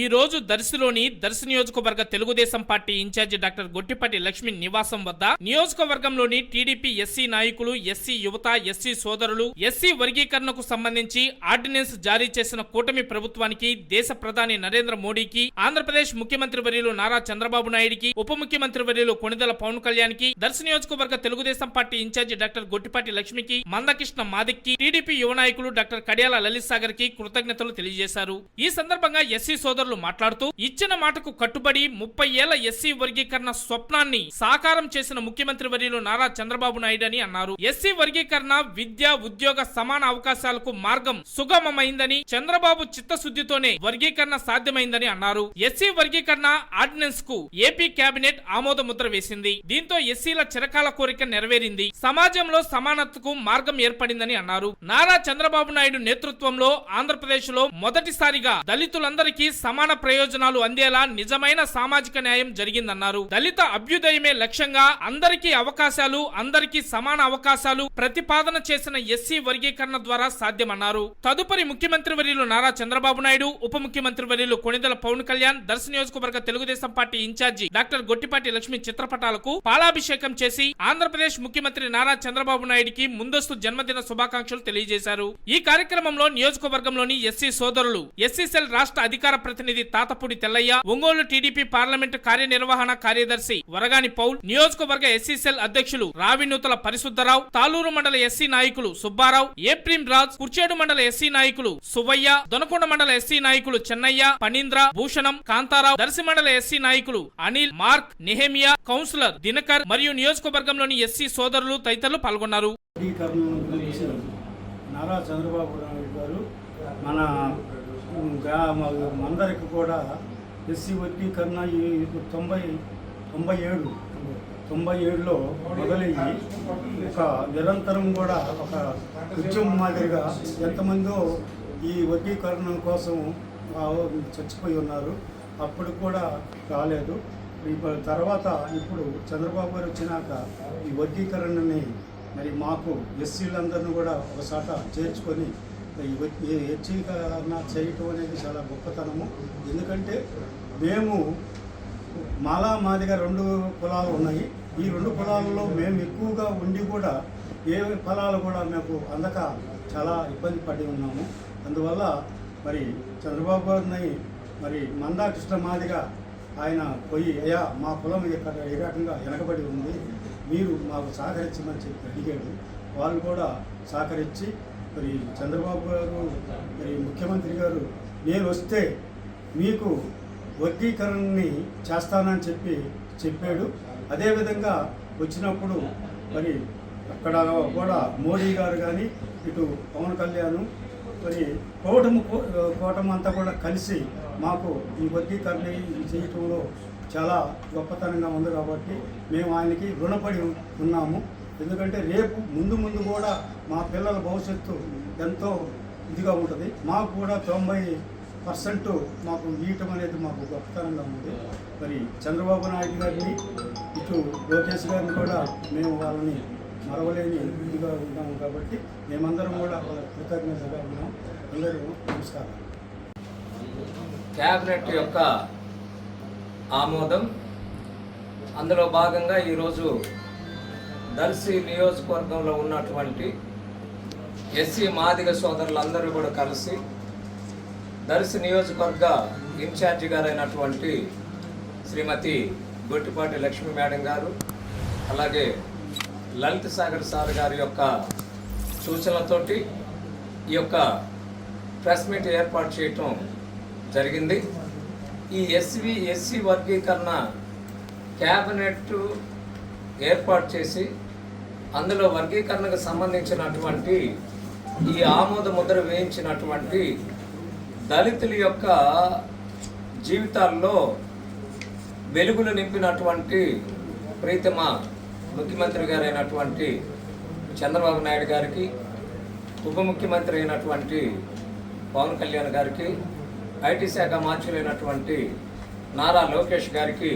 ఈ రోజు దర్శిలోని దర్శి నియోజకవర్గ Telugu Desam party in charge doctor Gottipati Lakshmi నివాసం వద్ద నియోజకవర్గంలోని టీడీపీ ఎస్సీ నాయకులు ఎస్సీ యువత ఎస్సీ సోదరులు ఎస్సీ వర్గీకరణకు సంబంధించి ఆర్డినెన్స్ జారీ చేసిన కూటమి ప్రభుత్వానికి దేశ ప్రధాని నరేంద్ర మోడీకి ఆంధ్రప్రదేశ్ ముఖ్యమంత్రి వర్యులు నారా చంద్రబాబు నాయుడికి ఉప ముఖ్యమంత్రి వర్యులు కొణిదల పవన్ కళ్యాణ్కి దర్శి నియోజకవర్గ Telugu Desam party in charge doctor Gottipati లక్ష్మికి మందకృష్ణ మాదిక్కి టీడీపీ యువ నాయకులు డాక్టర్ కడియాల లలిత్ సాగర్కి కృతజ్ఞతలు తెలియజేశారు. ఈ సందర్భంగా ఎస్సీ సోదరులు మాట్లాడుతూ ఇచ్చిన మాటకు కట్టుబడి ముప్పై ఏళ్ళ ఎస్సీ వర్గీకరణ స్వప్నాన్ని సాకారం చేసిన ముఖ్యమంత్రి వర్యులు నారా చంద్రబాబు నాయుడు అని అన్నారు. ఎస్సీ వర్గీకరణ విద్య ఉద్యోగ సమాన అవకాశాలకు మార్గం సుగమమైందని చంద్రబాబు చిత్తశుద్ధితోనే వర్గీకరణ సాధ్యమైందని అన్నారు. ఎస్సీ వర్గీకరణ ఆర్డినెన్స్కు ఏపీ కేబినెట్ ఆమోద ముద్ర వేసింది. దీంతో ఎస్సీల చిరకాల కోరిక నెరవేరింది. సమాజంలో సమానతకు మార్గం ఏర్పడిందని అన్నారు. నారా చంద్రబాబు నాయుడు నేతృత్వంలో ఆంధ్రప్రదేశ్లో మొదటిసారిగా దళితులందరికీ సమ సమాన ప్రయోజనాలు అందేలా నిజమైన సామాజిక న్యాయం జరిగిందన్నారు. దళిత అభ్యుదయమే లక్ష్యంగా అందరికీ అవకాశాలు అందరికీ సమాన అవకాశాలు ప్రతిపాదన చేసిన ఎస్సీ వర్గీకరణ ద్వారా సాధ్యమన్నారు. తదుపరి ముఖ్యమంత్రి వర్యులు నారా చంద్రబాబు నాయుడు ఉప ముఖ్యమంత్రి వర్యులు కొణిదల పవన్ కళ్యాణ్ దర్శ నియోజకవర్గ Telugu Desam party in charge doctor Gottipati Lakshmi చిత్రపటాలకు పాలాభిషేకం చేసి ఆంధ్రప్రదేశ్ ముఖ్యమంత్రి నారా చంద్రబాబు నాయుడికి ముందస్తు జన్మదిన శుభాకాంక్షలు తెలియజేశారు. ఈ కార్యక్రమంలో నియోజకవర్గంలోని ఎస్సీ సోదరులు ఎస్సీ సెల్ రాష్ట్ర అధికార ప్రతినిధి తాతపూడి తెల్లయ్య ఒంగోలు టీడీపీ పార్లమెంటు కార్యనిర్వహణ కార్యదర్శి వరగాని పౌల్ నియోజకవర్గ ఎస్సీసెల్ అధ్యక్షులు రావినూతల పరిశుద్ధరావు తాలూరు మండల ఎస్సీ నాయకులు సుబ్బారావు ఏప్రిం రాజ్ కుర్చేడు మండల ఎస్సీ నాయకులు సువయ్య దొనకొండ మండల ఎస్సీ నాయకులు చెన్నయ్య పనీంద్ర భూషణం కాంతారావు దర్శి మండల ఎస్సీ నాయకులు Anil Mark Nehemiah councillor Dinakar మరియు నియోజకవర్గంలోని ఎస్సీ సోదరులు తదితరులు పాల్గొన్నారు. నారా చంద్రబాబు నాయుడు గారు మన అందరికి కూడా ఎస్సీ వర్గీకరణ ఈ తొంభై తొంభై ఏడు తొంభై ఏడులో మొదలయ్యి ఒక నిరంతరం కూడా ఒక ఉద్యమం మాదిరిగా ఎంతమందో ఈ వర్గీకరణ కోసం చచ్చిపోయి ఉన్నారు. అప్పుడు కూడా రాలేదు. ఇప్పుడు తర్వాత ఇప్పుడు చంద్రబాబు గారు వచ్చినాక ఈ వర్గీకరణని మరి మాకు ఎస్సీలందరినీ కూడా ఒక చేర్చుకొని ఈ చేయటం అనేది చాలా గొప్పతనము. ఎందుకంటే మేము మాలా మాదిగా రెండు కులాలు ఉన్నాయి. ఈ రెండు కులాలలో మేము ఎక్కువగా ఉండి కూడా ఏ ఫలాలు కూడా మాకు అందక చాలా ఇబ్బంది పడి ఉన్నాము. అందువల్ల మరి చంద్రబాబు గారిని మరి మందాకృష్ణ మాదిగా ఆయన పోయి అయ్యా మా కులం ఇక్కడ ఏ రకంగా వెనకబడి ఉంది. మీరు మాకు సహకరించమని చెప్పి అడిగాడు. వాళ్ళు కూడా సహకరించి మరి చంద్రబాబు గారు మరి ముఖ్యమంత్రి గారు నేను వస్తే మీకు వర్గీకరణని చేస్తానని చెప్పి చెప్పాడు. అదేవిధంగా వచ్చినప్పుడు మరి అక్కడ కూడా మోడీ గారు కానీ ఇటు పవన్ కళ్యాణ్ మరి కూటమి కూటమి అంతా కూడా కలిసి మాకు ఈ వర్గీకరణ చేయటంలో చాలా గొప్పతనంగా ఉంది కాబట్టి మేము ఆయనకి రుణపడి ఉన్నాము. ఎందుకంటే రేపు ముందు ముందు కూడా మా పిల్లల భవిష్యత్తు ఎంతో ఇదిగా ఉంటుంది. మాకు కూడా తొంభై పర్సెంట్ మాకు ఇవ్వటం అనేది మాకు గొప్పతనంగా ఉంది. మరి చంద్రబాబు నాయుడు గారిని ఇటు లోకేష్ గారిని కూడా మేము వాళ్ళని మరవలేని ఇదిగా ఉన్నాము కాబట్టి మేమందరం కూడా వాళ్ళ కృతజ్ఞతగా ఉన్నాం. అందరూ నమస్కారం. క్యాబినెట్ యొక్క ఆమోదం అందులో భాగంగా ఈరోజు దర్శి నియోజకవర్గంలో ఉన్నటువంటి ఎస్సీ మాదిగ సోదరులందరూ కూడా కలిసి దర్శి నియోజకవర్గ ఇన్ఛార్జి గారైనటువంటి శ్రీమతి గొట్టిపాటి లక్ష్మీ మేడం గారు అలాగే లలిత్ సాగర్ సార్ గారి యొక్క సూచనలతోటి ఈ యొక్క ప్రెస్ మీట్ ఏర్పాటు చేయటం జరిగింది. ఈ ఎస్వి ఎస్సీ వర్గీకరణ క్యాబినెట్ ఏర్పాటు చేసి అందులో వర్గీకరణకు సంబంధించినటువంటి ఈ ఆమోద ముద్ర వేయించినటువంటి దళితుల యొక్క జీవితాల్లో వెలుగులు నింపినటువంటి ప్రీతమ ముఖ్యమంత్రి గారైనటువంటి చంద్రబాబు నాయుడు గారికి ఉప ముఖ్యమంత్రి అయినటువంటి పవన్ కళ్యాణ్ గారికి ఐటీ శాఖ మార్చులైనటువంటి నారా లోకేష్ గారికి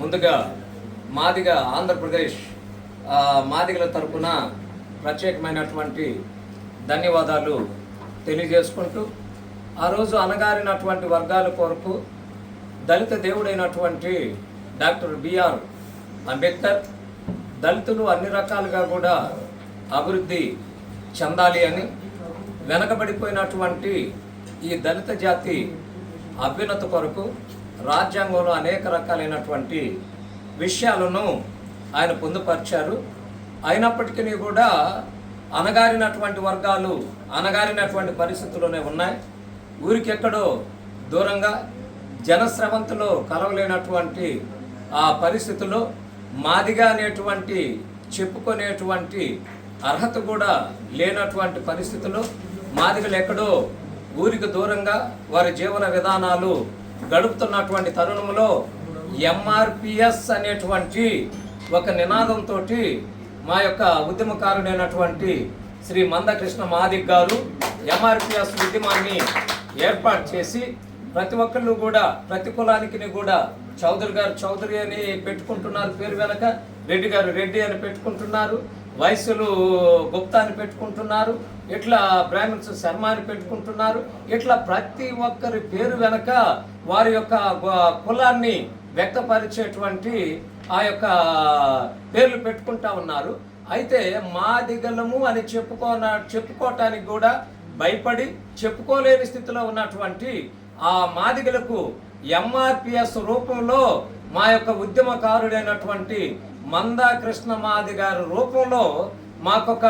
ముందుగా మాదిగా ఆంధ్రప్రదేశ్ మాదిగల తరపున ప్రత్యేకమైనటువంటి ధన్యవాదాలు తెలియజేసుకుంటూ ఆ రోజు అనగారినటువంటి వర్గాల కొరకు దళిత దేవుడైనటువంటి డాక్టర్ బిఆర్ అంబేద్కర్ దళితులు అన్ని రకాలుగా కూడా అభివృద్ధి చెందాలి అని వెనకబడిపోయినటువంటి ఈ దళిత జాతి అభ్యున్నత కొరకు రాజ్యాంగంలో అనేక రకాలైనటువంటి విషయాలను ఆయన పొందుపరిచారు. అయినప్పటికీ కూడా అనగారినటువంటి వర్గాలు అనగారినటువంటి పరిస్థితుల్లోనే ఉన్నాయి. ఊరికెక్కడో దూరంగా జనస్రవంతిలో కలవలేనటువంటి ఆ పరిస్థితుల్లో మాదిగా అనేటువంటి చెప్పుకునేటువంటి అర్హత కూడా లేనటువంటి పరిస్థితుల్లో మాదిగలు ఎక్కడో ఊరికి దూరంగా వారి జీవన విధానాలు గడుపుతున్నటువంటి తరుణంలో ఎంఆర్పిఎస్ అనేటువంటి ఒక నినాదంతో మా యొక్క ఉద్యమకారుడైనటువంటి శ్రీ మందకృష్ణ మాదిక్ గారు ఎంఆర్పిఎస్ ఉద్యమాన్ని ఏర్పాటు చేసి ప్రతి ఒక్కళ్ళు కూడా ప్రతి కులానికి కూడా చౌదరి గారు చౌదరి అని పెట్టుకుంటున్నారు పేరు వెనక రెడ్డి గారు రెడ్డి అని పెట్టుకుంటున్నారు వయసులు గుప్తా అని పెట్టుకుంటున్నారు ఇట్లా బ్రాహ్మిన్స్ శర్మ అని పెట్టుకుంటున్నారు ఇట్లా ప్రతి ఒక్కరి పేరు వెనక వారి యొక్క కులాన్ని వ్యక్తపరిచేటువంటి ఆ యొక్క పేర్లు పెట్టుకుంటా ఉన్నారు. అయితే మాదిగలము అని చెప్పుకోన చెప్పుకోవటానికి కూడా భయపడి చెప్పుకోలేని స్థితిలో ఉన్నటువంటి ఆ మాదిగలకు ఎంఆర్పిఎస్ రూపంలో మా యొక్క ఉద్యమకారుడైనటువంటి మందా కృష్ణ మాది గారి రూపంలో మాకొక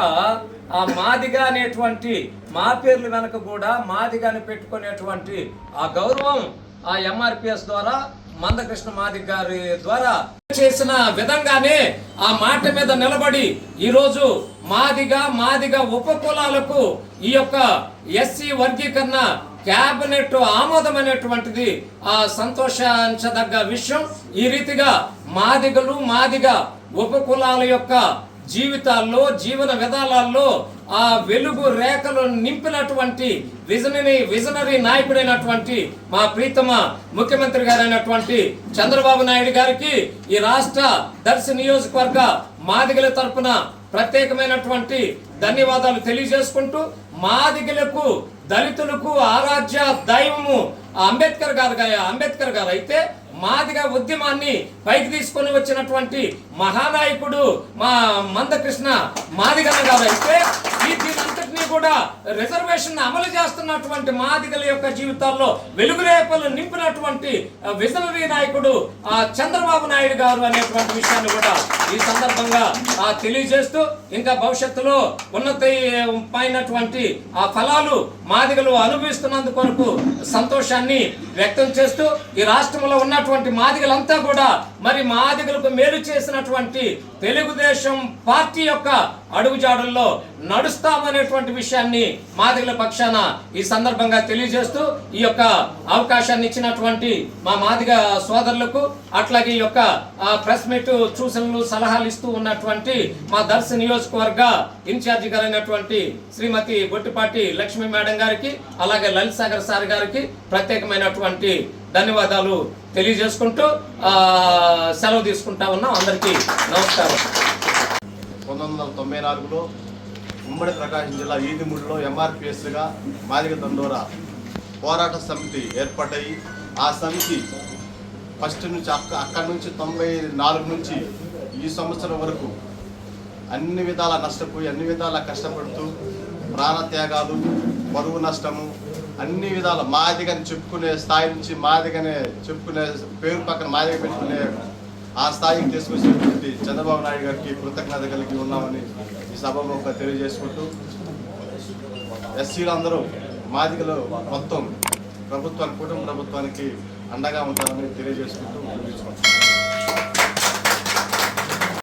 ఆ మాదిగా అనేటువంటి మా పేర్లు వెనక కూడా మాదిగాని పెట్టుకునేటువంటి ఆ గౌరవం ఆ ఎంఆర్పిఎస్ ద్వారా మందకృష్ణ మాది గారి ద్వారా చేసిన విధంగానే ఆ మాట మీద నిలబడి ఈరోజు మాదిగా మాదిగా ఉప కులాలకు ఈ యొక్క ఎస్సీ వర్గీకరణ క్యాబినెట్ ఆమోదం అనేటువంటిది ఆ సంతోషించదగ్గ విషయం. ఈ రీతిగా మాదిగలు మాదిగా ఉప కులాల యొక్క జీవితాల్లో జీవన విధానాల్లో ఆ వెలుగు రేఖలు నింపినటువంటి విజనరీ విజనరీ నాయకుడైనటువంటి మా ప్రీతమ ముఖ్యమంత్రి గారైనటువంటి చంద్రబాబు నాయుడు గారికి ఈ రాష్ట్ర దర్శి నియోజకవర్గ మాదిగల తరపున ప్రత్యేకమైనటువంటి ధన్యవాదాలు తెలియజేసుకుంటూ మాదిగలకు దళితులకు ఆరాధ్య దైవము అంబేద్కర్ గారు అంబేద్కర్ గారు అయితే మాదిగా ఉద్యమాన్ని పైకి తీసుకొని వచ్చినటువంటి మహానాయకుడు మా మందకృష్ణ మాదిగల గారు అయితే ఈ దీనంతటినీ కూడా రిజర్వేషన్ అమలు చేస్తున్నటువంటి మాదిగల యొక్క జీవితాల్లో వెలుగురేపలు నింపినటువంటి విజలవీ నాయకుడు ఆ చంద్రబాబు నాయుడు గారు అనేటువంటి విషయాన్ని కూడా ఈ సందర్భంగా తెలియజేస్తూ ఇంకా భవిష్యత్తులో ఉన్నతమైనటువంటి ఆ ఫలాలు మాదిగలు అనుభవిస్తున్నందు కొరకు సంతోషాన్ని వ్యక్తం చేస్తూ ఈ రాష్ట్రంలో ఉన్నటువంటి మాదిగలంతా కూడా మరి మాదిగలకు మేలు చేసినటువంటి తెలుగుదేశం పార్టీ యొక్క అడుగుజాడల్లో నడుస్తామనేటువంటి విషయాన్ని మాదిగల పక్షాన ఈ సందర్భంగా తెలియజేస్తూ ఈ యొక్క అవకాశాన్ని ఇచ్చినటువంటి మా మాదిగ సోదరులకు అట్లాగే ఈ యొక్క ప్రెస్ మీట్ సూచనలు సలహాలు ఇస్తూ ఉన్నటువంటి మా దర్శ నియోజకవర్గ ఇన్ఛార్జి గారైనటువంటి శ్రీమతి గొట్టిపాటి లక్ష్మీ మేడం గారికి అలాగే లలిత్ సాగర్ సార్ గారికి ప్రత్యేకమైనటువంటి ధన్యవాదాలు తెలియజేసుకుంటూ సెలవు తీసుకుంటా ఉన్నాం. అందరికీ నమస్కారం. పంతొమ్మిది వందల తొంభై నాలుగులో ఉమ్మడి ప్రకాశం జిల్లా ఈదిమూడిలో ఎంఆర్పిఎస్గా మాదిగ దండోరా పోరాట సమితి ఏర్పాటయ్యి ఆ సమితి ఫస్ట్ నుంచి అక్క అక్కడి నుంచి తొంభై నాలుగు నుంచి ఈ సంవత్సరం వరకు అన్ని విధాల నష్టపోయి అన్ని విధాల కష్టపడుతూ ప్రాణత్యాగాలు బరువు నష్టము అన్ని విధాల మాదిగని చెప్పుకునే స్థాయి నుంచి మాదిగనే చెప్పుకునే పేరు పక్కన మాదిగ పెట్టుకునే ఆ స్థాయికి తీసుకొచ్చినటువంటి చంద్రబాబు నాయుడు గారికి కృతజ్ఞత కలిగి ఉన్నామని ఈ సభలో తెలియజేసుకుంటూ ఎస్సీలు అందరూ మాదిగలు మొత్తం ప్రభుత్వానికి కుటుంబ ప్రభుత్వానికి అండగా ఉంటారని తెలియజేసుకుంటూ